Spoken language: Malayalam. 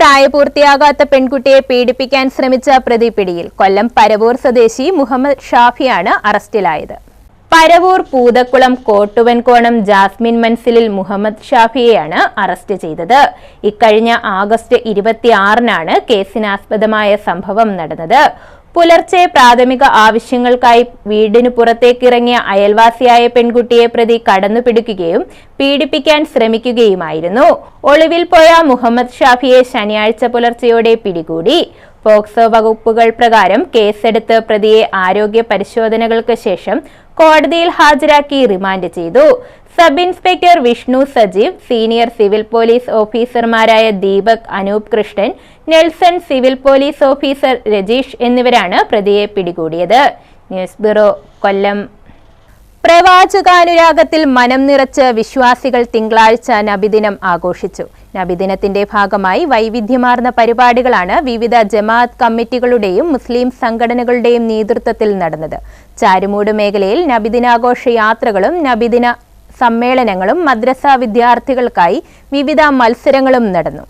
പ്രായപൂർത്തിയാകാത്ത പെൺകുട്ടിയെ പീഡിപ്പിക്കാൻ ശ്രമിച്ച പ്രതി പിടിയിൽ കൊല്ലം പരവൂർ സ്വദേശി മുഹമ്മദ് ഷാഫിയാണ് അറസ്റ്റിലായത്. പരവൂർ പൂതക്കുളം കോട്ടുവൻകോണം ജാസ്മിൻ മൻസിലിൽ മുഹമ്മദ് ഷാഫിയെയാണ് അറസ്റ്റ് ചെയ്തത്. ഇക്കഴിഞ്ഞ ആഗസ്റ്റ് ഇരുപത്തിയാറിനാണ് കേസിനാസ്പദമായ സംഭവം നടന്നത്. പുലർച്ചെ പ്രാഥമിക ആവശ്യങ്ങൾക്കായി വീടിനു പുറത്തേക്കിറങ്ങിയ അയൽവാസിയായ പെൺകുട്ടിയെ പ്രതി കടന്നുപിടിക്കുകയും പീഡിപ്പിക്കാൻ ശ്രമിക്കുകയുമായിരുന്നു. ഒളിവിൽ പോയ മുഹമ്മദ് ഷാഫിയെ ശനിയാഴ്ച പുലർച്ചെയോടെ പിടികൂടി. പോക്സോ വകുപ്പുകൾ പ്രകാരം കേസെടുത്ത് പ്രതിയെ ആരോഗ്യ പരിശോധനകൾക്ക് ശേഷം കോടതിയിൽ ഹാജരാക്കി റിമാൻഡ് ചെയ്തു. Sub inspector Vishnu Sajeev senior civil police ഓഫീസർമാരായ Deepak Anoop Krishnan Nelson civil police officer Rajeesh എന്നിവരാണ് പ്രതിയെ പിടികൂടിയത്. ന്യൂസ് ബ്യൂറോ കൊല്ലം. പ്രവാചകാനുരാഗത്തിൽ മനം നിറച്ച് വിശ്വാസികൾ തിങ്കളാഴ്ച നബിദിനം ആഘോഷിച്ചു. നബിദിനത്തിന്റെ ഭാഗമായി വൈവിധ്യമാർന്ന പരിപാടികളാണ് വിവിധ ജമാഅത്ത് കമ്മിറ്റികളുടെയും മുസ്ലിം സംഘടനകളുടെയും നേതൃത്വത്തിൽ നടന്നത്. ചാരുമൂട് മേഖലയിൽ നബിദിനാഘോഷ യാത്രകളും നബിദിന സമ്മേളനങ്ങളും മദ്രസ വിദ്യാർത്ഥികൾക്കായി വിവിധ മത്സരങ്ങളും നടന്നു.